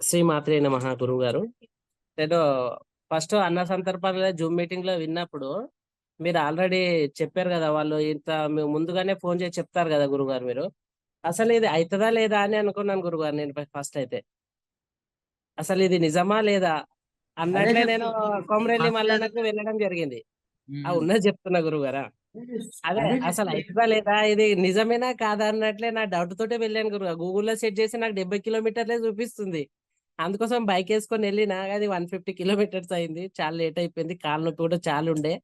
శ్రీ మాత్రే నమః గురువు గారు నేను ఫస్ట్ అన్న సందర్భంలో జూమ్ మీటింగ్లో విన్నప్పుడు మీరు ఆల్రెడీ చెప్పారు కదా వాళ్ళు ఇంత ముందుగానే ఫోన్ చేసి చెప్తారు కదా గురుగారు మీరు. అసలు ఇది అవుతుందా లేదా అని అనుకున్నాను గురుగారు నేను ఫస్ట్ అయితే. అసలు ఇది నిజమా లేదా అన్నట్లే నేను. కొమరెల్లి మల్లన్నకు వెళ్ళడం జరిగింది. ఆ. ఉన్నది చెప్తున్నా గురుగారా. అదే అసలు. అవుతుందా లేదా ఇది నిజమేనా కాదా అన్నట్లే నా డౌట్ తోటే వెళ్ళాను గురుగా గూగుల్లో సెట్ చేసి నాకు డెబ్బై కిలోమీటర్లే చూపిస్తుంది. అందుకోసం బైక్ వేసుకొని వెళ్ళినా అది వన్ ఫిఫ్టీ కిలోమీటర్స్ అయింది. చాలా లేట్ అయిపోయింది. కాలు నొప్పి కూడా చాలా ఉండే.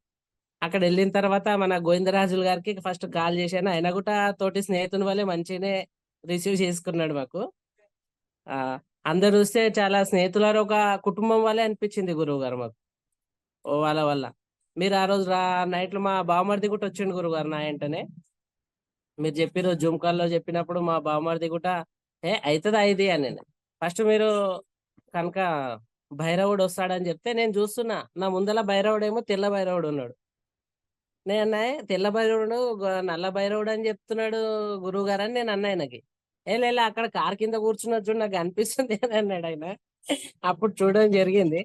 అక్కడ వెళ్ళిన తర్వాత మన గోవిందరాజులు గారికి ఫస్ట్ కాల్ చేశాను. ఆయన కూడా తోటి స్నేహితుని వల్లే మంచిగానే రిసీవ్ చేసుకున్నాడు మాకు. ఆ అందరు చూస్తే చాలా స్నేహితులారు ఒక కుటుంబం వల్లే అనిపించింది గురువు గారు మాకు. ఓ వాళ్ళ వల్ల. మీరు ఆ రోజు రా నైట్లో మా బావమరిది కూడా వచ్చిండు గురువు గారు నా వెంటనే. మీరు చెప్పిరు జూమ్ కాల్లో చెప్పినప్పుడు మా బావమరిది కూడా ఏ అవుతుంది ఇది? అని ఫస్ట్ మీరు కనుక భైరవుడు వస్తాడని చెప్తే నేను చూస్తున్నా. నా ముందల భైరవుడు ఏమో తెల్ల భైరవుడు ఉన్నాడు. నేను అన్నా తెల్ల భైరవుడు నల్ల భైరవుడు అని చెప్తున్నాడు గురువు గారు అని నేను అన్నా ఆయనకి. ఏ లేలే అక్కడ కార్ కింద కూర్చున్నట్టు నాకు అనిపిస్తుంది అని అన్నాడు ఆయన. అప్పుడు చూడడం జరిగింది.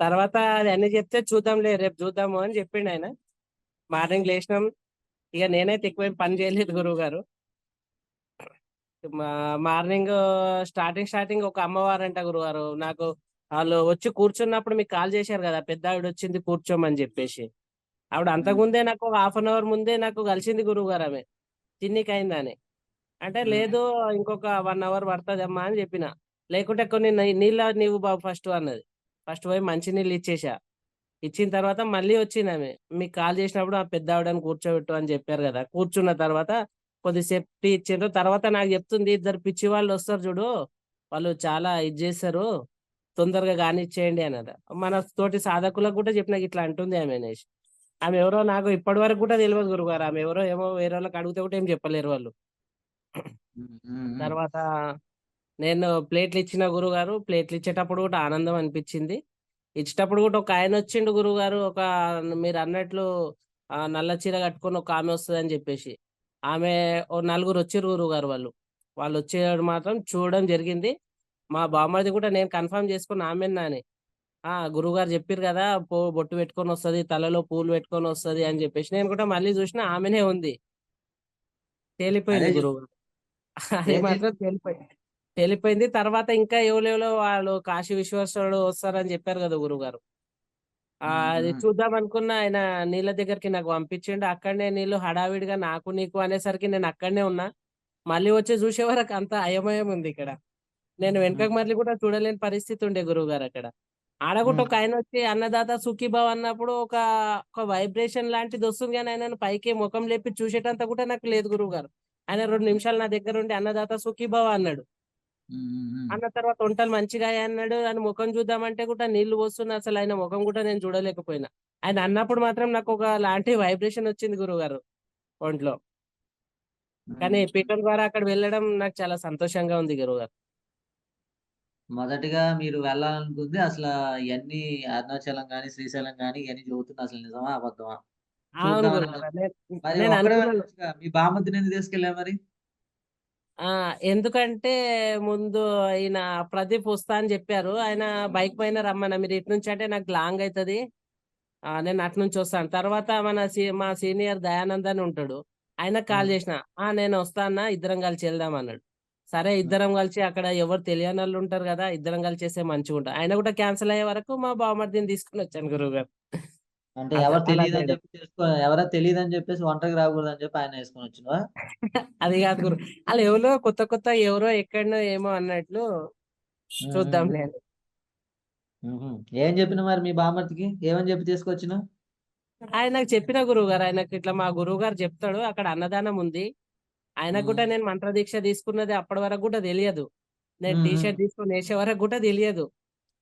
తర్వాత అది అన్ని చెప్తే చూద్దాంలే రేపు చూద్దాము అని చెప్పిండు ఆయన. మార్నింగ్ లేచినాం. ఇక నేనైతే ఎక్కువ పని చేయలేదు గురువు గారు. మార్నింగ్ స్టార్టింగ్ స్టార్టింగ్ ఒక అమ్మవారు అంట గురుగారు నాకు వాళ్ళు వచ్చి కూర్చున్నప్పుడు మీకు కాల్ చేశారు కదా పెద్ద ఆవిడ వచ్చింది కూర్చోమని చెప్పేసి. ఆవిడ అంతకుముందే నాకు ఒక హాఫ్ అన్ అవర్ ముందే నాకు కలిసింది గురువు గారు ఆమె తిన్నికి అయిందని అంటే. లేదు ఇంకొక వన్ అవర్ పడుతుందమ్మా అని చెప్పిన. లేకుంటే కొన్ని నీళ్ళ నీవు బాబు ఫస్ట్ అన్నది. ఫస్ట్ పోయి మంచి నీళ్ళు ఇచ్చేసా. ఇచ్చిన తర్వాత మళ్ళీ వచ్చింది ఆమె. మీకు కాల్ చేసినప్పుడు ఆ పెద్ద ఆవిడని కూర్చోబెట్టు అని చెప్పారు కదా. కూర్చున్న తర్వాత కొద్దిసేపు టీ ఇచ్చిండ్రు. తర్వాత నాకు చెప్తుంది ఇద్దరు పిచ్చి వాళ్ళు వస్తారు చూడు. వాళ్ళు చాలా ఇది చేస్తారు. తొందరగా కానిచ్చేయండి అన్నది. మన తోటి సాధకులకు కూడా చెప్పిన ఇట్లా అంటుంది ఆమె అనేసి ఆమె ఎవరో నాకు ఇప్పటి వరకు కూడా తెలియదు గురుగారు. ఆమె ఎవరో ఏమో వేరే వాళ్ళకి అడిగితే కూడా ఏం చెప్పలేరు వాళ్ళు. తర్వాత నేను ప్లేట్లు ఇచ్చిన గురుగారు ప్లేట్లు ఇచ్చేటప్పుడు కూడా ఆనందం అనిపించింది. ఇచ్చేటప్పుడు కూడా ఒక ఆయన వచ్చిండు గురుగారు ఒక మీరు అన్నట్లు నల్ల చీర కట్టుకొని ఒక ఆమె వస్తుంది అని చెప్పేసి. ఆమె ఓ నలుగురు వచ్చిర్రు గురుగారు వాళ్ళు. వాళ్ళు వచ్చేవాడు మాత్రం చూడడం జరిగింది. మా బామ్మది కూడా నేను కన్ఫర్మ్ చేసుకుని ఆమెన్నా అని ఆ గురుగారు చెప్పారు కదా పో బొట్టు పెట్టుకొని వస్తది తలలో పూలు పెట్టుకొని వస్తది అని చెప్పేసి. నేను కూడా మళ్ళీ చూసిన ఆమెనే ఉంది. తేలిపోయింది అదే గురువు అది ఏం మాత్రం తేలిపోయింది తేలిపోయింది. తర్వాత ఇంకా ఎవరెవరో వాళ్ళు కాశీ విశ్వేశ్వరుడు వస్తారని చెప్పారు కదా గురుగారు ఆ అది. చూద్దాం అనుకున్న ఆయన నీళ్ళ దగ్గరికి నాకు పంపించిండు. అక్కడనే నీళ్ళు హడావిడిగా నాకు నీకు అనేసరికి నేను అక్కడనే ఉన్నా. మళ్ళీ వచ్చి చూసే వరకు అంత అయమయం ఉంది ఇక్కడ. నేను వెనకకు మళ్ళీ కూడా చూడలేని పరిస్థితి ఉండే గురువు గారు అక్కడ. ఆడ కూడా ఒక ఆయన వచ్చి అన్నదాత సుఖీభావ్ అన్నప్పుడు ఒక ఒక వైబ్రేషన్ లాంటిది వస్తుంది కానీ ఆయన పైకి ముఖం లేపి చూసేటంత కూడా నాకు లేదు గురువు గారు. ఆయన రెండు నిమిషాలు నా దగ్గర ఉండి అన్నదాత సుఖీభావ అన్నాడు. అన్న తర్వాత వంటలు మంచిగా అన్నాడు. ఆయన ముఖం చూద్దామంటే కూడా నీళ్ళు వస్తున్నా అసలు ఆయన ముఖం కూడా నేను చూడలేకపోయినా. ఆయన అన్నప్పుడు మాత్రం నాకు ఒక లాంటి వైబ్రేషన్ వచ్చింది గురువు గారు ఒంట్లో. కానీ పీఠం ద్వారా అక్కడ వెళ్ళడం నాకు చాలా సంతోషంగా ఉంది గురువు గారు. మొదటిగా మీరు వెళ్ళాలనుకుంది అసలు ఇవన్నీ అరుణాచలం గాని శ్రీశైలం గాని ఇవన్నీ చదువుతున్నా అసలు నిజమా అబద్ధమా? అవును చూద్దామని నేను మరి నేను ఒక్కడే అనుకున్నాను వెళ్ళొచ్చుగా. మీ ఎందుకు తీసుకెళ్ళా మరి? ఆ ఎందుకంటే ముందు ఆయన ప్రదీప్ వస్తా అని చెప్పారు. ఆయన బైక్ పైన రమ్మన్న మీరు ఇటు నుంచి అంటే నాకు లాంగ్ అవుతుంది నేను అటు నుంచి వస్తాను. తర్వాత మన సీ- మా సీనియర్ దయానంద్ అని ఉంటాడు. ఆయన కాల్ ఉమ్. చేసిన ఆ నేను వస్తానా ఇద్దరం కలిసి వెళ్దాం అన్నాడు. సరే ఇద్దరం కలిసి అక్కడ ఎవరు తెలియని వాళ్ళు ఉంటారు కదా ఇద్దరం కలిసి చేస్తే మంచిగా ఉంటుంది ఆయన కూడా క్యాన్సిల్ అయ్యే వరకు మా బావమర్దిని తీసుకుని వచ్చాను గురువు గారు అంటే ఎవరు తెలియదు అని. చెప్పి చేసుకో ఎవరో తెలియదు అని చెప్పేసి ఒంటరికి రాకూడదు అని చెప్పి ఆయన వేసుకొని వచ్చినవా? అది కాదు గురు అలా ఎవరో కొత్త కొత్త ఎవరో ఎక్కడనో ఏమో అన్నట్లు చూద్దాం లేదు. ఏం చెప్పిన మరి మీ బామ్మర్దికి ఏమని చెప్పి తీసుకొచ్చిన ఆయనకు చెప్పిన గురువు గారు ఆయనకు ఇట్లా మా గురువు గారు చెప్తాడు అక్కడ అన్నదానం ఉంది. ఆయనకు కూడా నేను మంత్ర దీక్ష తీసుకున్నది అప్పటి వరకు కూడా తెలియదు నేను టీ షర్ట్ తీసుకుని వేసే వరకు కూడా తెలియదు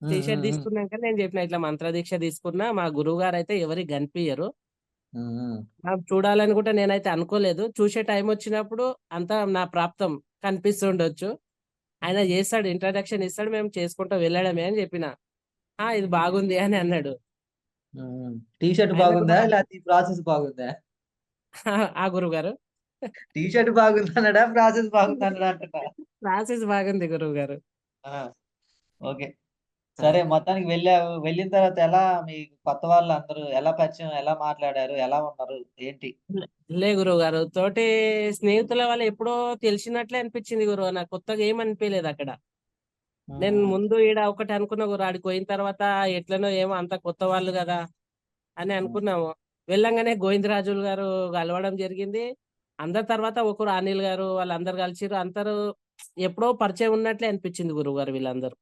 టీ షర్ట్ తీసుకున్నాక నేను చెప్పిన ఇట్లా మంత్ర దీక్ష తీసుకున్నా మా గురువు గారు అయితే ఎవరికి కనిపించరు నాకు చూడాలని కూడా నేనైతే అనుకోలేదు చూసే టైం వచ్చినప్పుడు అంతా నా ప్రాప్తం కనిపిస్తుండొచ్చు. ఆయన చేస్తాడు ఇంట్రడక్షన్ ఇస్తాడు. మేము చేసుకుంటూ వెళ్ళడమే అని చెప్పిన. ఆ! ఇది బాగుంది అని అన్నాడు. హ్మ్. టీ షర్ట్ ఆయన బాగుందా? ప్రాసెస్ బాగుందా? ఆ! గురువుగారు. టీ షర్ట్ బాగుందన్నాడా? ప్రాసెస్ బాగుందన్నాడా అంటున్నా? ప్రాసెస్ బాగుంది గురువుగారు. ఆ! ఓకే. సరే మొత్తానికి వెళ్ళావు. వెళ్ళిన తర్వాత ఎలా మీ కొత్త వాళ్ళందరూ ఎలా పరిచయం? ఎలా మాట్లాడారు? ఎలా ఉన్నారు? ఏంటి? లే లే గురువుగారు. తోటి స్నేహితుల వల్ల ఎప్పుడో తెలిసినట్లే అనిపించింది గురువు. నాకు కొత్తగా ఏమి అనిపియలేదు అక్కడ. నేను. ముందు ఈడ ఒకటి అనుకున్నా గురు. ఆడికి పోయిన తర్వాత ఎట్లనో ఏమో అంతా కొత్త వాళ్ళు గదా! అని. అనుకున్నాము. వెళ్ళంగానే గోవిందరాజులు గారు కలవడం జరిగింది. అందరి తర్వాత ఒకరు అనిల్ గారు వాళ్ళందరూ కలిసిర్రు. అందరూ ఎప్పుడో పరిచయం ఉన్నట్లే అనిపించింది గురువుగారు వీళ్ళందరూ.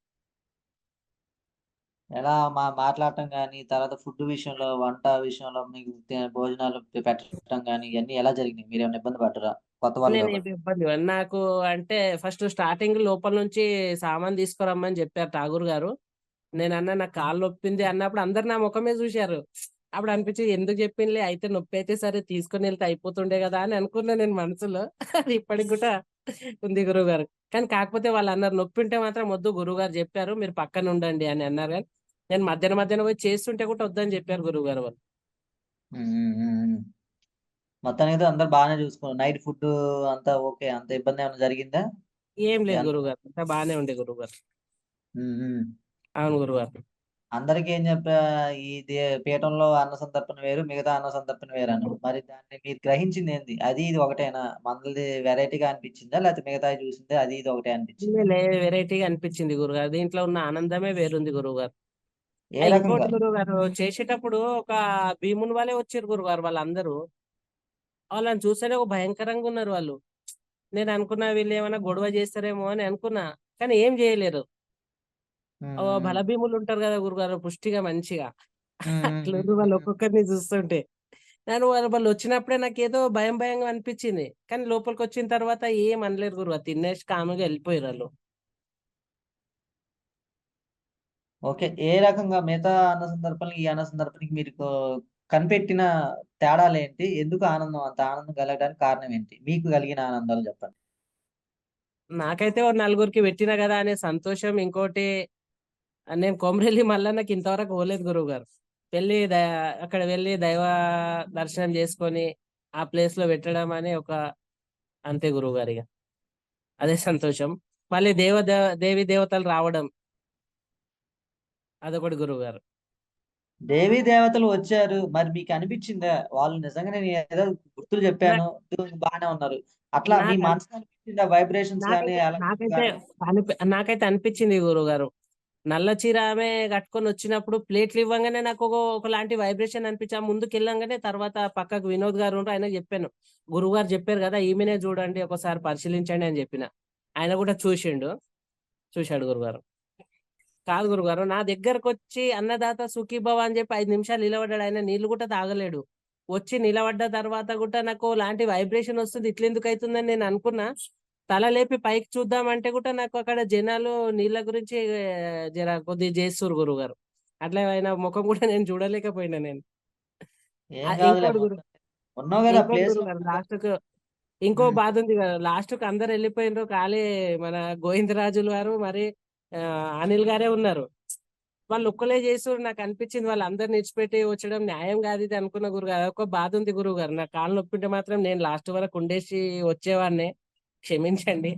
ఎలా మా మాట్లాడటం గాని, తర్వాత ఫుడ్ విషయంలో, వంట విషయంలో మీకు భోజనాలు పెట్టడం గాని ఇయన్నీ ఎలా జరిగినాయి? మీరేమైనా ఇబ్బంది పడ్డారా? కొత్త వాళ్ళు. ఇబ్బంది. నాకు అంటే ఫస్ట్ స్టార్టింగ్ లోపల నుంచి సామాను తీసుకురమ్మని చెప్పారు ఠాగూర్ గారు. నేనన్నా నాకు కాళ్ళు నొప్పింది అన్నప్పుడు అందరూ నా మొఖమే చూసారు. అప్పుడు అనిపించింది ఎందుకు చెప్పిండ్లే అయితే నొప్పైతే సరే తీసుకొని వెళ్తే అయిపోతుండే గదా! అని అనుకున్నా నేను మనసులో. అది ఇప్పటికి కూడా ఉంది గురువుగారు. కానీ కాకపోతే వాళ్ళన్నారు నొప్పుంటే మాత్రం వద్దు గురువుగారు చెప్పారు. మీరు పక్కన ఉండండి అని అన్నారు గానీ, నేను మధ్యన మధ్యన పోయి చేస్తుంటే కూడా వద్దని చెప్పారు గురువుగారు వాళ్ళు. హ్మ్. హ్మ్. హ్మ్. హ్మ్. మొత్తానికైతే అందరూ బానే చూసుకున్నారు. నైట్ ఫుడ్డు అంతా ఓకే. అంత ఇబ్బందేమన్నా జరిగిందా? ఏం లేదు ఎంత గురువుగారు. అంతా బానే ఉండే గురువుగారు. హ్మ్. హ్మ్. అవును గురువుగారు. అందరికి ఏం చెప్పా ఈ పీఠంలో అన్న సంతర్పణ వేరు, మిగతా అన్న సంతర్పణ వేరని. మరి దాన్ని మీరు గ్రహించిందేంది? అది ఇది ఒకటేనా? మనది వెరైటీగా అనిపించిందా? లేకపోతే మిగతాయి చూసిందే అది ఇది ఒకటే అనిపించిందా? వెరైటీగా అనిపించింది గురువుగారు. దీంట్లో ఉన్న ఆనందమే వేరుంది? ఇంకోటి గురువుగారు చేసేటప్పుడు ఒక భీముని వాళ్ళే వచ్చిర్రు గురువుగారు వాళ్ళందరూ. వాళ్ళని చూస్తేనే ఓ భయంకరంగా ఉన్నారు వాళ్ళు. నేను అనుకున్నా వీళ్ళేమన్నా గొడవ చేస్తారేమో అని అనుకున్నా. కానీ ఏం చేయలేరు. బలభీములు ఉంటారు కదా గురువుగారు పుష్టిగా మంచిగా. అట్లుర్రు వాళ్ళు. ఒక్కొక్కరిని చూస్తుంటే. నేను వాళ్ళు వాళ్ళొచ్చినప్పుడే నాకేదో భయం భయంగా అనిపించింది. కానీ లోపలికొచ్చిన తర్వాత ఏం అనలేరు గురువు. తినేసి కామ్‌గా ఎళ్ళిపోయిర్రాళ్ళు. ఓకే. ఏ రకంగా మిగతా అన్న సందర్పణలు, ఈ అన్న సందర్పణకి మీరు కనిపెట్టిన తేడాలేంటి? ఎందుకు ఆనందం అంత ఆనందం కలగడానికి కారణం ఏంటి? మీకు కలిగిన ఆనందాలు చెప్పండి. నాకైతే ఓ నలుగురికి పెట్టినా గదా! అనే సంతోషం. ఇంకోటి నేను కొమరెల్లి మల్లన్నకి ఇంతవరకు పోలేదు గురువుగారు. వెళ్ళి ద అక్కడ వెళ్ళి దైవ దర్శనం చేసుకొని, ఆ ప్లేస్‌లో పెట్టడం అనే ఒక అంతే గురువుగారిగ. అదే సంతోషం. మళ్ళీ దేవ దేవీ దేవతలు రావడం. అదొకటి గురువుగారు. దేవీ దేవతలు వచ్చారు. మరి మీకనిపిచ్చిందా? వాళ్ళు నిజంగానే నేనేదో గుర్తులు నా చెప్పాను. బానే ఉన్నారు. అట్లా మీ మనసుకి అనిపిచ్చిందా? వైబ్రేషన్స్ నాకైతే ఎలర్జీస్ నాకైతే గాని? నల్ల చీర ఆమె కట్టుకొని వచ్చినప్పుడు ప్లేట్లు ఇవ్వంగానే ఒక ఒకలాంటి వైబ్రేషన్ అనిపించి, ముందుకు వెళ్ళంగానే తర్వాత పక్కకు వినోద్ గారు ఉండ్రు ఆయనకి చెప్పాను. గురువుగారు చెప్పారు కదా ఈమెనే చూడండి ఒకసారి పరిశీలించండి అని చెప్పిన. ఆయన కూడా చూసిండు చూసాడు గురుగారు కాదు గురుగారు నా దగ్గరకొచ్చి అన్నదాత సుఖీభవ అని చెప్పి ఐదు నిమిషాలు నిలబడ్డాడు. ఆయన నీళ్ళు కూడా తాగలేడు. వచ్చి నిలబడ్డ తర్వాత కూడా నాకు లాంటి వైబ్రేషన్ వస్తుంది. ఇట్లెందుకైతుందని నేను అనుకున్నా. తల లేపి పైకి చూద్దామంటే కూడా నాకు అక్కడ జనాలు నీళ్ళ గురించి జర కొద్దిగా చేస్తుర్రు గురువుగారు. అట్లా ఆయన ముఖం కూడా నేను చూడలేకపోయినా నేను. గురు గదా! లాస్ట్‌కు ఇంకో. బాధ ఉంది గదా! లాస్ట్‌కి అందరూ ఎళ్ళిపోయిండ్రు. ఖాళీ మన గోవిందరాజులు గారు మరి అనిల్ గారే ఉన్నారు. వాళ్ళు ఒక్కలే చేసుర్రు నాకనిపించింది వాళ్ళందరిని ఇడిచిపెట్టి వచ్చడం న్యాయం గాదు ఇది అనుకున్న గురుగారు. అదొక బాధ ఉంది గురువుగారు. నాకు కాళ్ళు నొప్పుంటే మాత్రం నేను లాస్ట్ వరకు ఉండేసి వచ్చేవాడినే. క్షమించండి.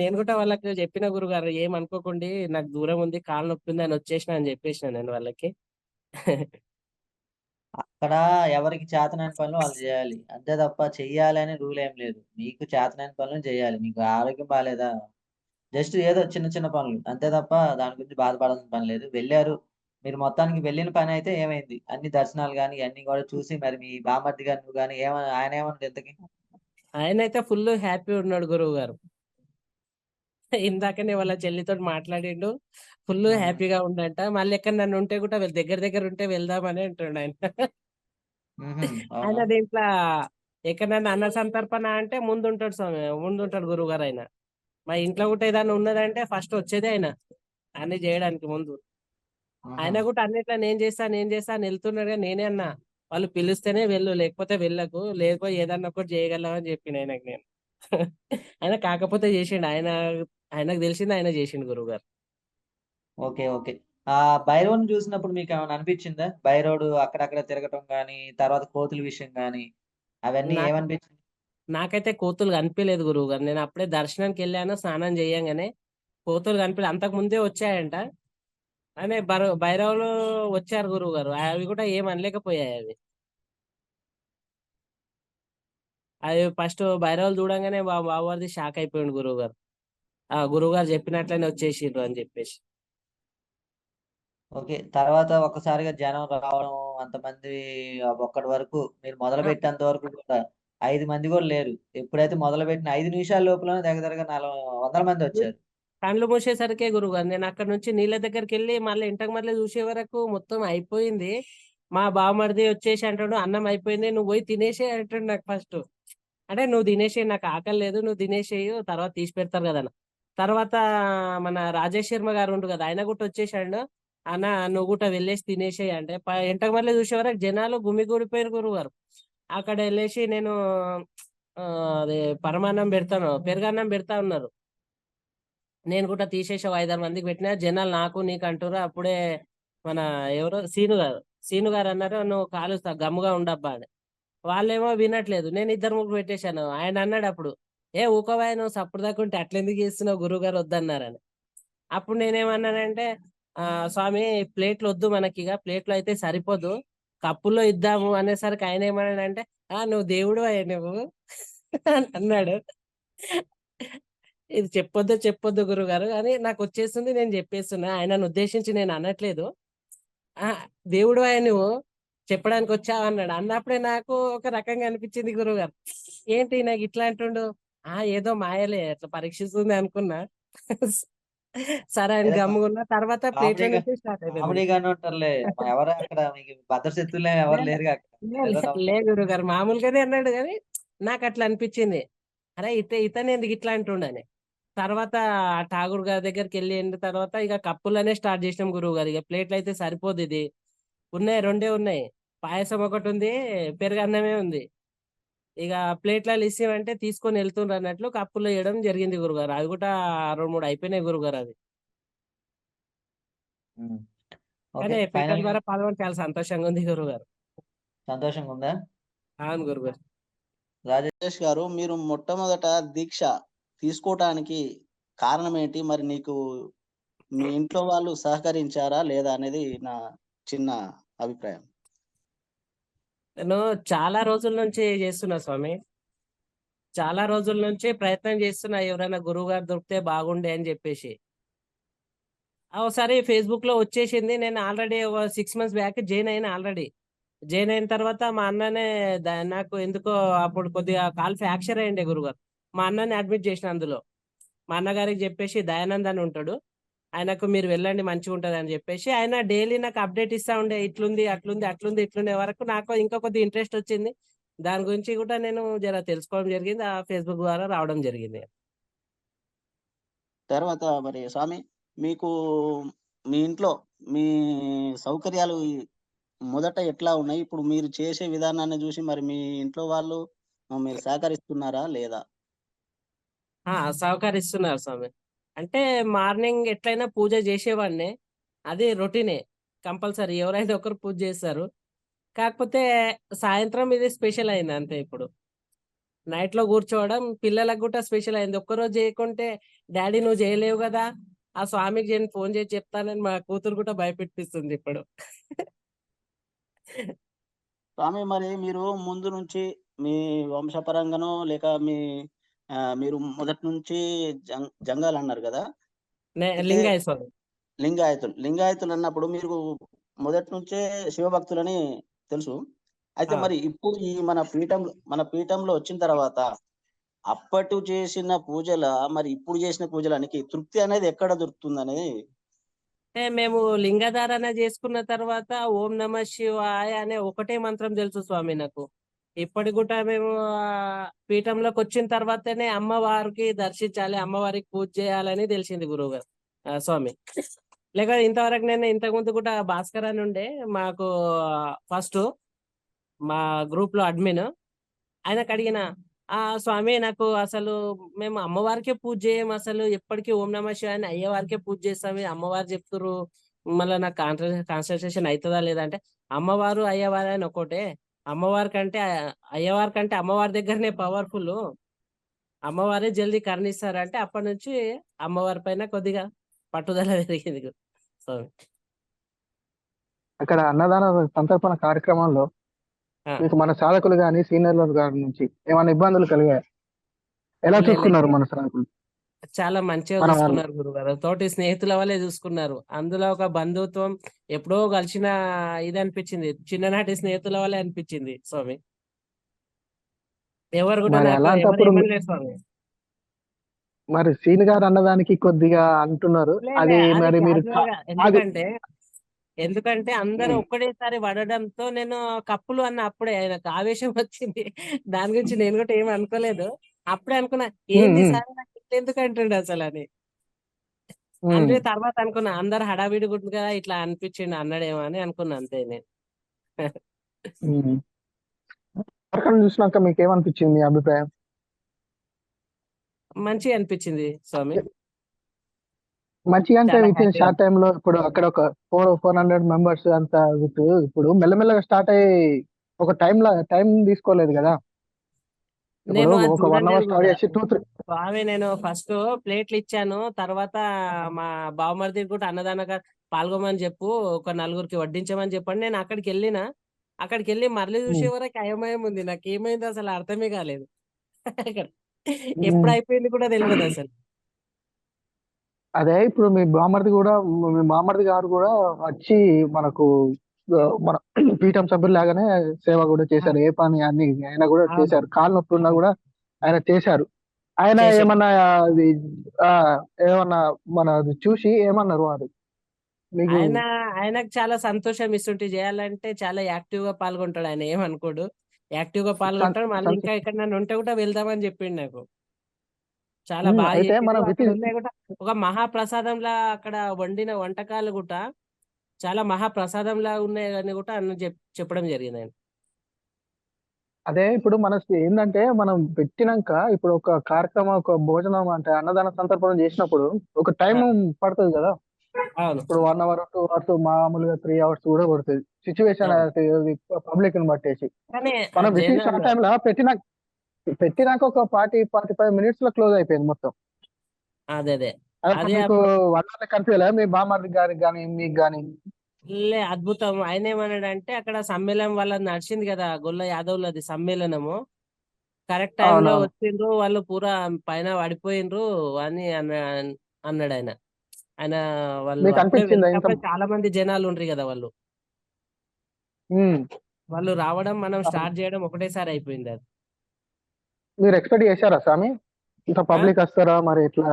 నేను కూడా వాళ్ళకి చెప్పిన గురుగారు ఏమనుకోకండి నాకు దూరం ఉంది. కాళ్ళు నొప్పి ఉంది అని చెప్పేసినా నేను వాళ్ళకి. అక్కడ ఎవరికి చేతనైన పనులు వాళ్ళు చేయాలి అంతే తప్ప చెయ్యాలని రూల్ ఏం లేదు. మీకు చేతనైన పనులు చేయాలి. మీకు ఆరోగ్యం బాగాలేదా జస్ట్ ఏదో చిన్న చిన్న పనులు. అంతే తప్ప దాని గురించి బాధపడాల్సిన పని లేదు. వెళ్ళారు మీరు మొత్తానికి వెళ్ళిన పని అయితే ఏమైంది? అన్ని దర్శనాలు కానీ అన్ని కూడా చూసి మరి మీ బామర్ది గారు నువ్వు గాని ఆయన ఆయనేమన్నాడు ఇంతకీ ఆయనైతే ఫుల్లు హ్యాపీ ఉన్నాడు గురువుగారు. ఇందాకనే వాళ్ళ చెల్లితోటి మాట్లాడిండు. హుహు. హ్యాపీగా ఉండంట. మళ్ళీ ఎక్కడనన్నా ఉంటే కూడా దగ్గర దగ్గర ఉంటే వెళ్దామని. హుహు. అవునా? ఆయన దీంట్ల ఎక్కడనన్నా అన్న సంతర్పణ అంటే ముందుంటాడు స్వామి. ముందుంటాడు గురువుగారాయన. మా ఇంట్లో కూడా ఏదన్నా ఉన్నదంటే ఫస్ట్ వచ్చేదే ఆయన. అన్నీ జేయడానికి ముందు. ఆయన కూడా అన్నిట్లా నేను చేస్తా, నేను చేస్తా అని ఎళ్తున్నాడు గాని నేనే అన్నా. వాళ్ళు పిలిస్తేనే వెళ్ళు లేకపోతే వెళ్ళకు. లేకపోతే ఏదన్నా ఒకటి చేయగలవు అని చెప్పిన ఆయనకి నేను. ఆయన కాకపోతే చేసిండు. ఆయన ఆయనకు తెలిసింది ఆయన చేసిండు గురువుగారు. ఓకే. ఓకే. ఆహ్, భైరవుడిని చూసినప్పుడు మీకేమన్నా అనిపిచ్చిందా? భైరవుడు అక్కడక్కడ తిరగటం గాని, తర్వాత కోతుల విషయం గాని, అవన్నీ నాకు ఏమనిపించింది? నాకైతే కోతులు కనిపియలేదు గురువుగారు. నేను అప్పుడే దర్శనానికెళ్ళాను. స్నానం చేయంగానే కోతులు కనిపియలే. అంతకు ముందే వచ్చాయంట. అదే భైరవులు వచ్చారు గురువు గారు అవి కూడా ఏం అనలేకపోయాయి అవి. అది ఫస్ట్ భైరవులు చూడంగానే బాబువారిది షాక్ షాక్ అయిపోయిండు గురువుగారు. ఆ! గురువు గారు చెప్పినట్లనే వచ్చేసిండ్రు అని చెప్పేసి. ఓకే. తర్వాత ఒక్కసారిగా జనం రావడం, అంతమంది ఒక్కడి వరకు మీరు మొదలు పెట్టేంత వరకు కూడా ఐదు మంది కూడా లేరు. ఎప్పుడైతే మొదలుపెట్టిన 5 నిమిషాల లోపల దగ్గర దగ్గర నాలుగు వందల మంది వచ్చారు. కళ్ళు మూసేసరికే గురువుగారు. నేను అక్కడ నుంచి నీళ్ళ దగ్గరికి వెళ్ళి మళ్ళీ ఇంటకు మళ్ళీ చూసే వరకు మొత్తం అయిపోయింది. మా బావమరిది వచ్చేసి అంటాడు "అన్నం అయిపోయింది. నువ్వు పోయి తినేసే అంటాడు నాకు ఫస్ట్. అంటే "నువ్వు తినేసే నాకు ఆకలి లేదు. నువ్వు తినేసేయు తర్వాత తీసి పెడతారు కదా" తర్వాత మన రాజేష్ శర్మ గారు ఉండు కదా! ఆయన కూడా వచ్చేసాడు. "అన్న నువ్వు కూడా వెళ్ళేసి తినేసేయి" అంటే ఇంటకు మళ్ళీ చూసే వరకు జనాలు గురువు గారు అక్కడ వెళ్ళేసి నేను అదే అది పరమాన్నం పెడతాను. పెరుగన్నం పెడతా ఉన్నారు. నేను కూడా తీసేసావు ఐదారు మందికి పెట్టినా. జనాలు నాకు నీకు అంటారు అప్పుడే మన ఎవరో సీను గారు. సీను గారు అన్నారు, "నువ్వు కాలుస్తా గమ్ముగా ఉండబ్బా" అని. వాళ్ళేమో వినట్లేదు. నేను ఇద్దరు ముగ్గురు పెట్టేశాను ఆయన అన్నాడు అప్పుడు, "ఏ ఊకోవాయ నువ్వు సప్పుడు ఉంటే అట్లెందుకు చేస్తున్నావు గురువుగారు వద్దన్నారని." అప్పుడు నేనేమన్నానంటే, ఆ "స్వామి ప్లేట్‌లు వద్దు మనకి ఇక ప్లేట్లు అయితే సరిపోదు. కప్పుల్లో ఇద్దాము" అనేసరికి ఆయన ఏమన్నాడంటే, "ఆ! నువ్వు దేవుడివయ్యా నువ్వు" అన్నాడు. ఇది చెప్పొద్దో చెప్పొద్దో గురువుగారు. కానీ నాకొచ్చేసింది నేను చెప్పేస్తున్నా. ఆయనను ఉద్దేశించి నేను అనట్లేదు. ఆ! దేవుడివయ్యా నువ్వు చెప్పడానికొచ్చావా అన్నాడు. అన్నప్పుడే నాకు ఒక రకంగా అనిపించింది గురువుగారు. ఏంటి ఈయన గిట్లా అంటుండు. ఆ! ఏదో మాయలే అట్లా పరీక్షిస్తుంది అనుకున్నా. సరే కా గమ్ముగున్నా. తర్వాత ఎవరు లే గురువుగారు. మామూలుగానే అన్నాడు గానీ నాకట్లా అనిపించింది. అరే! ఇత ఇతనెందుకు ఇట్లా అంటుండని. తర్వాత ఠాగూర్ గారి దగ్గరికెళ్ళిన తర్వాత ఇక కప్పులనే స్టార్ట్ చేసినాం గురువుగారు. ఇక ప్లేట్‌లయితే సరిపోదిది. ఉన్నాయి రెండే ఉన్నాయి. పాయసం ఒకటుంది. పెరుగన్నమే ఉంది. ఇక ప్లేట్‌లలో ఇసిమంటే తీసుకొని ఎళ్తుండ్రు అన్నట్లు కప్పుల్లో ఇయడం జరిగింది గురువుగారు. అవి కూడా 2, 3 అయిపోయినాయి. ఓకే. కానీ పెట్టడం ఫైనల్‌గా ద్వారా పాల్గొని చాలా సంతోషంగా ఉంది గురువుగారు. సంతోషంగా ఉందా? అవును గురుగారు. రాజేష్ గారు మీరు మొట్టమొదట దీక్ష తీసుకోవటానికి కారణం ఏంటి? మరి నీకు మీ ఇంట్లో వాళ్ళు సహకరించారా? లేదా? అనేది నా చిన్న అభిప్రాయం. నేను చాలా రోజుల నుంచి చేస్తున్నా స్వామి. చాలా రోజుల నుంచి ప్రయత్నం చేస్తున్నా ఎవరైనా గురువుగారు దొరికితే బాగుండే అని చెప్పేసి. ఆ! ఒకసారి ఫేస్‌బుక్‌లో వచ్చేసింది. నేను ఆల్రెడీ ఒక సిక్స్ మంత్స్ బ్యాక్ జాయిన్ అయిన ఆల్రెడీ. జాయిన్ అయిన తర్వాత మా అన్ననే నాకు ఎందుకో అప్పుడు కొద్దిగా కాల్ ఫ్రాక్చర్ అయ్యుండే గురుగారు మా అన్నని అడ్మిట్ చేసిన అందులో. మా అన్నగారికి చెప్పేసి దయానంద్ అని ఉంటాడు. ఆయనకు మీరు వెళ్ళండి మంచిగుంటదని చెప్పేసి ఆయన డైలీ నాకు అప్డేట్ ఇస్తా ఉండే. ఇట్లుంది, అట్లుంది, అట్లుంది, ఇట్లుండే వరకు నాకు ఇంకా కొద్ది ఇంట్రెస్ట్ వచ్చింది. దాని గురించి కూడా నేను జర తెలుసుకోవడం జరిగింది. ఆ ఫేస్‌బుక్ ద్వారా రావడం జరిగింది. తర్వాత మరి స్వామి మీకు మీ ఇంట్లో మీ సౌకర్యాలు మొదట ఎట్లా ఉన్నాయి? ఇప్పుడు మీరు చేసే విధానాన్ని చూసి మరి మీ ఇంట్లో వాళ్ళు మీరు సహకరిస్తున్నారా? లేదా? ఆ! సహకరిస్తున్నారు స్వామి. అంటే మార్నింగ్ ఎట్లైనా పూజ చేసేవాడినే. అది రొటీనే. కంపల్సరీ ఎవరైనా ఒకరు పూజ చేస్తారు. కాకపోతే సాయంత్రం ఇది స్పెషల్ అయింది అంతే ఇప్పుడు. నైట్‌లో కూర్చోవడం పిల్లలకు కూడా స్పెషల్ అయింది. ఒక్కరోజు చేయకుంటే డాడీ నువ్వు చేయలేవు గదా! ఆ స్వామికి నేను ఫోన్ చేసి చెప్తానని మా కూతురు కూడా భయపెట్టిస్తుంది ఇప్పుడు. స్వామి మరి మీరు ముందు నుంచి మీ వంశపరంగానో లేక మీ మీరు మొదటి నుంచి జం జంగాలన్నారు గదా! నే అయితే లింగాయత్ స్వామి. లింగాయతులు. లింగాయతులన్నప్పుడు మీరు మొదటి నుంచే శివభక్తులని తెలుసు. అయితే! మరి ఇప్పుడు ఈ మన పీఠంలో మన పీఠంలో వచ్చిన తర్వాత అప్పటు చేసిన పూజల మరి ఇప్పుడు చేసిన పూజలనికి తృప్తి అనేది ఎక్కడ దొరుకుతుందనేది అంటే మేము లింగధారణ చేసుకున్న తర్వాత ఓం నమః శివాయ అనే ఒకటే మంత్రం తెలుసు స్వామి నాకు. ఇప్పటి కూడా మేము పీఠంలోకి వచ్చిన తర్వాతనే అమ్మవారికి దర్శించాలి, అమ్మవారికి పూజ చేయాలని తెలిసింది గురువు గారు స్వామి. లేక ఇంతవరకు నేను ఇంతకుముందు కూడా భాస్కర్ అని ఉండే మాకు ఫస్ట్ మా గ్రూప్లో అడ్మిన్. ఆయనకడిగిన ఆ స్వామి నాకు అసలు మేము అమ్మవారికే పూజ చేయం అసలు ఎప్పటికీ ఓం నమ శివాయ అని అయ్యవారికే పూజ చేస్తాం అమ్మవారు చెప్తుర్రు మళ్ళీ నాకు కాన్సన్ట్రేషన్ అవుతుందా లేదంటే అమ్మవారు అయ్యవారు అని ఒకటే అమ్మవారి కంటే అయ్యవారి కంటే అమ్మవారి దగ్గరనే పవర్ఫుల్. అమ్మవారే జల్దీ కరుణిస్తారు అంటే అప్పటి నుంచి అమ్మవారి పైన కొద్దిగా పట్టుదల పెరిగింది. స్వామి. అక్కడ అన్నదాన సంతర్పణ కార్యక్రమంలో. మీకు మన సాధకులు గాని సీనియర్ల గారి నుంచి ఏమైనా ఇబ్బందులు కలిగాయి? ఎలా చూసుకున్నారు. మన సాధకులు? చాలా మంచిగా. చూసుకున్నారు గురుగారు. తోటి స్నేహితుల వల్లే చూసుకున్నారు. అందులో ఒక బంధుత్వం ఎప్పుడో కలిసిన ఇది అనిపించింది. చిన్ననాటి స్నేహితుల వల్లే అనిపించింది స్వామి. ఎవరు కూడా స్వామి. మరి సీన్ గారు అన్నదానికి కొద్దిగా అంటున్నారు. అది మరి మీరు. ఎందుకంటే ఎందుకంటే అందరూ. ఒక్కడేసారి పడడంతో నేను కప్పులు అన్న అప్పుడే ఆయనకు ఆవేశం వచ్చింది. దాని గురించి నేను కూడా ఏమి అనుకోలేదు. అప్పుడే అనుకున్నా ఏంది. సార్ నాకు ఇట్లా ఎందుకు అంటుండే అసలు అని అంటే తర్వాత అనుకున్నా అందరు హడావిడి గుడ్డు కదా ఇట్లా అనిపించిండు అన్నాడేమో అని అనుకున్నా అంతే నేను. చూసినాక మీకు ఏమనిపించింది మీ అభిప్రాయం? మంచిగా అనిపించింది స్వామి. మంచిగా అంటే చాలా విత్ ఇన్ హ్యాపీగా. షార్ట్ టైమ్లో ఇప్పుడు అక్కడ ఒక ఫోర్ ఫోర్ హండ్రెడ్ మెంబర్స్ అంత విత్ ఇప్పుడు మెల్లమెల్లగా స్టార్ట్ అయ్యి ఒక టైం లా టైం తీసుకోలేదు కదా. నేను స్వామి నేను ఫస్ట్ ప్లేట్లు ఇచ్చాను. తర్వాత మా బావమరిది కూడా అన్నదానగా పాల్గొమని చెప్పు. ఒక నలుగురికి వడ్డించమని చెప్పండి. నేను అక్కడికి వెళ్ళిన. అక్కడికి వెళ్ళి మరలి చూసే వరకు అయమయం ఉంది. నాకు ఏమైంది అసలు అర్థమే కాలేదు. ఎప్పుడు అయిపోయింది కూడా తెలియదు అసలు. అదే ఇప్పుడు మీ బామర్ది కూడా మీ బామర్ది గారు కూడా వచ్చి మనకు మన పీఠం సభ్యులు లాగానే సేవ కూడా చేశారు. ఏ పని అన్ని ఆయన కూడా. చేశారు. కాలు నొప్పి ఉన్నా కూడా ఆయన చేశారు. ఆయన. ఏమన్నా అది ఏమన్నా మన అది చూసి ఏమన్నారు మీకు ఆయన ఆయనకు చాలా సంతోషం ఇస్తుంటే చేయాలంటే చాలా యాక్టివ్గా పాల్గొంటాడు ఆయన. ఏమనుకోడు. యాక్టివ్గా పాల్గొంటాడు. మళ్ళీ ఇంకా ఇక్కడ నన్ను ఉంటే కూడా వెళ్దామని చెప్పిండు నాకు. చాలా బాగా ఒక మహాప్రసాదంలా అక్కడ వండిన వంటకాలు కూడా చాలా మహాప్రసాదంలా ఉన్నాయి అని కూడా అన్న చెప్ చెప్పడం జరిగింది ఆయన అదే ఇప్పుడు మన ఏంటంటే మనం పెట్టినాక ఇప్పుడు ఒక కార్యక్రమం ఒక భోజనం అంటే అన్నదాన సంతర్పణ చేసినప్పుడు ఒక టైం పడుతుంది కదా. ఇప్పుడు వన్ అవర్ టూ అవర్స్ మామూలుగా త్రీ అవర్స్ కూడా పడుతుంది. సిచ్యువేషన్ పబ్లిక్ని బట్టేసి మనం షార్ట్ టైమ్లో పెట్టిన పెట్టినాక ఒక ఫార్టీ ఫార్టీ ఫైవ్ మినిట్స్లో క్లోజ్ అయిపోయింది మొత్తం. అదే అదే. మీకు వన్ మీ కానీ మీకు లే అద్భుతం. ఆయన ఏమన్నాడంటే అక్కడ సమ్మేళనం వాళ్ళ నడిచింది కదా గొల్ల యాదవులది సమ్మేళనము. కరెక్ట్ టైంలో. వచ్చిండ్రు వాళ్ళు పూరా పైన పడిపోయిండ్రు అని అన్న అన్నాడు ఆయన ఆయన వాళ్ళు చాలా మంది జనాలు ఉండ్రి కదా వాళ్ళు. వాళ్ళు రావడం మనం స్టార్ట్ చేయడం ఒకటేసారి అయిపోయింది అది. మీరు ఎక్స్పెక్ట్ చేశారా స్వామి? ఇంత పబ్లిక్ వస్తారా మరి ఎట్లా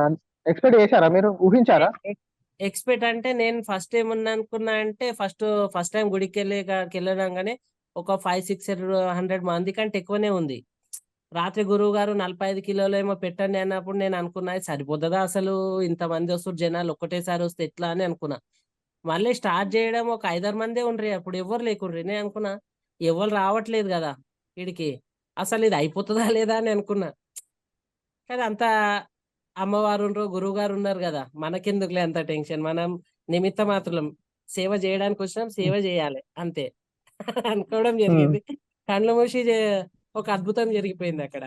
ఎక్స్పెక్ట్ చేశారా? మీరు ఊహించారా? ఎక్స్పెక్ట్ అంటే నేను ఫస్ట్ ఏమన్నా అనుకున్నా అంటే ఫస్ట్ ఫస్ట్ టైం గుడికి వెళ్ళి వెళ్ళడంగానే ఒక ఫైవ్ సిక్స్ హండ్రెడ్ మంది కంటే ఎక్కువనే ఉంది. రాత్రి గురువు గారు నలభై ఐదు కిలోలు ఏమో పెట్టండి అన్నప్పుడు నేను అనుకున్నా సరిపోతుందా అసలు? ఇంతమంది వస్తారు జనాలు ఒక్కటేసారి వస్తే ఎట్లా? అని అనుకున్నా. మళ్ళీ స్టార్ట్ చేయడం ఒక ఐదారు మందే ఉండ్రి అప్పుడు ఎవరు లేకుండ్రి నేను అనుకున్నా. ఎవరు రావట్లేదు కదా వీడికి అసలు ఇది అయిపోతుందా లేదా అని అనుకున్నా. కానీ అంత అమ్మవారు ఉండ్రు గురువు గారు ఉన్నారు కదా. మనకెందుకులే అంత టెన్షన్? మనం నిమిత్త మాత్రం సేవ చేయడానికి వచ్చినాం సేవ చేయాలి అంతే. అనుకోవడం జరిగింది. కళ్ళు మూసి ఒక అద్భుతం జరిగిపోయింది అక్కడ.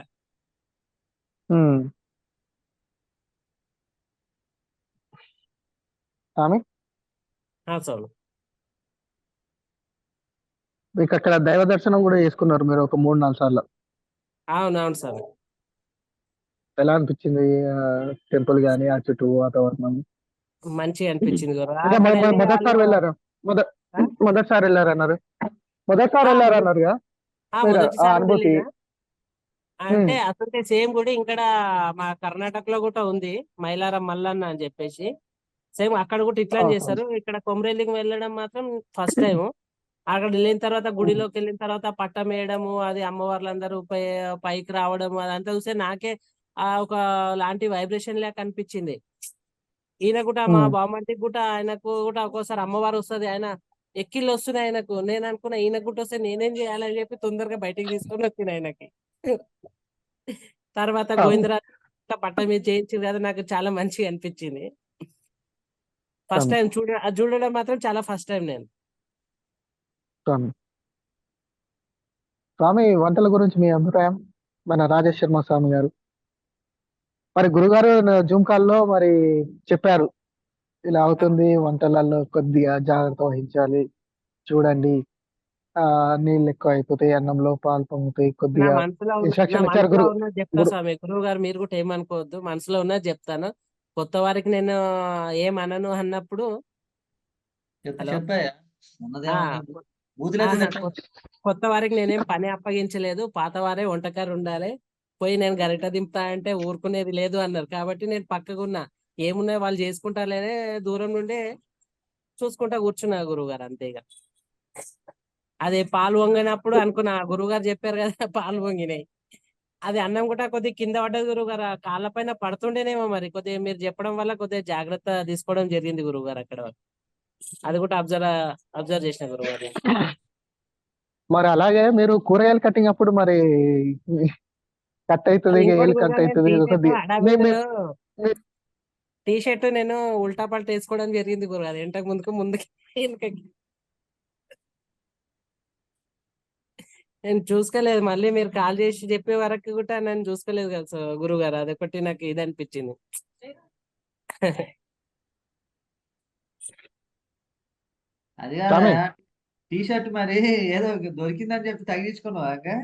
స్వామి? మీకు అక్కడ దైవ దర్శనం కూడా చేసుకున్నారు మీరు ఒక మూడు నాలుగు సార్లు. అవును అవును సార్ ఎలా అనిపించింది టెంపుల్ గానీ ఆ చుట్టూ వాతావరణం? మంచిగా అనిపించింది మొదటిసారి వాళ్ళు- వెళ్ళారు? మొదటిసారి వెళ్ళారు అన్నారు? మొదటిసారి వెళ్ళారు మొదటిసారి అనుభూతి. అంటే అసలు సేమ్ గుడి ఇక్కడ మా కర్ణాటకలో కూడా ఉంది మైలారం మల్లన్న అని చెప్పేసి. సేమ్ అక్కడ కూడా ఇట్లా. చేస్తారు ఇక్కడ కొమరేలికి వెళ్ళడం మాత్రం ఫస్ట్ టైం అక్కడ వెళ్ళిన తర్వాత గుడిలోకి వెళ్ళిన తర్వాత పట్టం వేయడము అది అమ్మవార్లందరూ పైకి రావడము అదంతా చూస్తే నాకే ఆ ఒక లాంటి వైబ్రేషన్ లాగా కనిపించింది. ఈయన కూడా మా. బామ్మటికి కూడా ఆయనకు కూడా ఒక్కోసారి అమ్మవారు వస్తది ఆయన ఎక్కిళ్ళు వస్తున్నాయి ఆయనకు. నేను అనుకున్నా ఈయన కూడా వస్తే నేనేం చేయాలని చెప్పి తొందరగా బయటికి తీసుకొని వచ్చిన ఆయనకి. తర్వాత. గోవిందరాజు పట్ట మీద చేయించింది కదా నాకు చాలా మంచిగా అనిపించింది. ఫస్ట్. టైం చూడ చూడడం మాత్రం చాలా ఫస్ట్ టైం నేను. స్వామి స్వామి వంటల గురించి మీ అభిప్రాయం? మన రాజేష్ శర్మ స్వామి గారు. మరి గురుగారు జూమ్ కాల్లో మరి చెప్పారు. ఇలా అవుతుంది వంటలలో కొద్దిగా జాగ్రత్త వహించాలి. చూడండి. ఆ నీళ్ళు ఎక్కువ అయిపోతాయి అన్నంలో పాలు పొంగుతాయి కొద్దిగా మనసులో ఇన్స్ట్రక్షన్ ఇచ్చారు గురు చెప్తా స్వామి గురువు గారు మీరు కూడా ఏమనుకోవద్దు. మనసులో ఉన్నది చెప్తాను. కొత్త వారికి నేను ఏమనను అన్నప్పుడు చెప్పు హలో? చెప్పాయా ఆ, ఉన్నదేమన్నా బూతులే ఆహా, తినట్లే. కొత్త కొత్త వారికి నేనేం పని అప్పగించలేదు. పాత వారే వంటకారు ఉండాలి. పోయి నేను గరిట దింపుతా అంటే ఊరుకునేది లేదు అన్నారు. కాబట్టి నేను పక్కకున్నా. ఏమున్నాయి వాళ్ళు చేసుకుంటారనే దూరం నుండే చూసుకుంటా కూర్చున్నా గురువు గారు అంతేగా అదే పాలు వంగినప్పుడు అనుకున్నా గురువుగారు చెప్పారు కదా పాలు వంగినాయి. అది అన్నం కూడా కొద్దిగా కింద పడ్డది గురువు గారు ఆ కాళ్ళ పైన పడుతుండేనేమో మరి. కొద్దిగా మీరు చెప్పడం వల్ల కొద్దిగా జాగ్రత్త తీసుకోవడం జరిగింది గురువుగారు అక్కడ. అది కూడా అబ్జర్వ్ అబ్జర్వ్ చేసిన గురువుగారు. మరి అలాగే మీరు కూరగాయలు కట్టింగ్ అప్పుడు మరి కట్ అవుతుంది కట్ నేను అవుతుంది టీ షర్ట్ నేను ఉల్టా పల్టా వేసుకోవడం జరిగింది గురు అది ఎంటకు ముందుకు ముందుకి వెనుకకి నేను చూసుకోలేదు మళ్ళీ మీరు కాల్ చేసి చెప్పే వరకు కూడా నేను చూసుకోలేదు కదా సో గురువు గారు అదొకటి నాకు ఇది అనిపించింది. అది టీ షర్ట్ మరి ఏదో దొరికిందని చెప్పి తగిలించుకున్నావా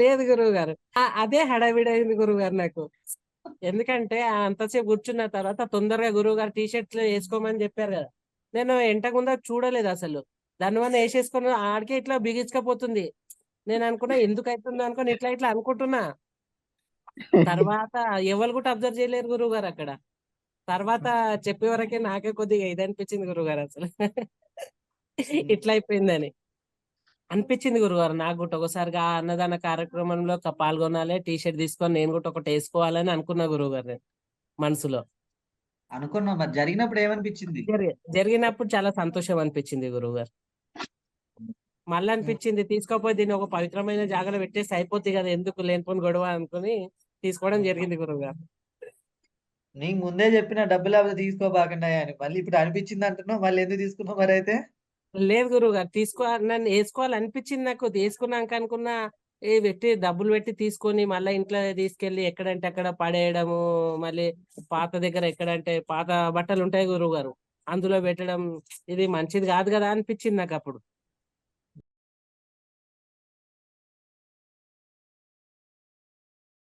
లేదు గురువు గారు. అదే హడావిడి అయింది గురువు గారు నాకు. ఎందుకంటే అంతసేపు కూర్చున్న తర్వాత తొందరగా గురువు గారు టీ షర్ట్లు వేసుకోమని చెప్పారు కదా. నేను ఎంటకుండా చూడలేదు అసలు. దానివల్ల వేసేసుకుని ఆడికే ఇట్లా బిగించకపోతుంది. నేను అనుకున్నా ఎందుకు అవుతుంది అనుకుని ఇట్లా ఇట్లా అనుకుంటున్నా. తర్వాత ఎవరు కూడా అబ్జర్వ్ చేయలేరు గురువు గారు అక్కడ. తర్వాత చెప్పే వరకే నాకే కొద్దిగా ఇది అనిపించింది గురువు గారు అసలు. ఇట్లా అయిపోయిందని. అనిపించింది గురుగారు నాకు కూడా. ఒకసారిగా అన్నదాన కార్యక్రమంలో క- పాల్గొనాలి టీ షర్ట్ తీసుకొని నేను కూడా ఒకటి వేసుకోవాలని అనుకున్నా గురువు గారు మనసులో. అనుకున్నావు మరి జరిగినప్పుడు ఏమనిపించింది? జరి- జరిగినప్పుడు చాలా సంతోషం అనిపించింది గురువు గారు మళ్ళీ అనిపించింది తీసుకోపోయి దీన్ని ఒక పవిత్రమైన జాగాలో పెట్టేసి అయిపోతుంది కదా ఎందుకు లేనిపోని గొడవ అనుకుని తీసుకోవడం జరిగింది గురువు గారు నీకు ముందే చెప్పిన డబ్బులు లేకపోతే తీసుకోబాకండి అని. మళ్ళీ ఇప్పుడు అనిపించింది అంటున్నావు మళ్ళీ ఎందుకు తీసుకున్నావు మరి అయితే? లేదు గురువు గారు తీసుకో నన్ను వేసుకోవాలి అనిపించింది నాకు. వేసుకున్నాక అనుకున్నా ఏ పెట్టి డబ్బులు పెట్టి తీసుకొని మళ్ళీ ఇంట్లో తీసుకెళ్ళి ఎక్కడంటే అక్కడ పడేయడము మళ్ళీ పాత దగ్గర ఎక్కడంటే పాత బట్టలు ఉంటాయి గురువు గారు. అందులో పెట్టడం ఇది మంచిది కాదు కదా అనిపించింది నాకు అప్పుడు.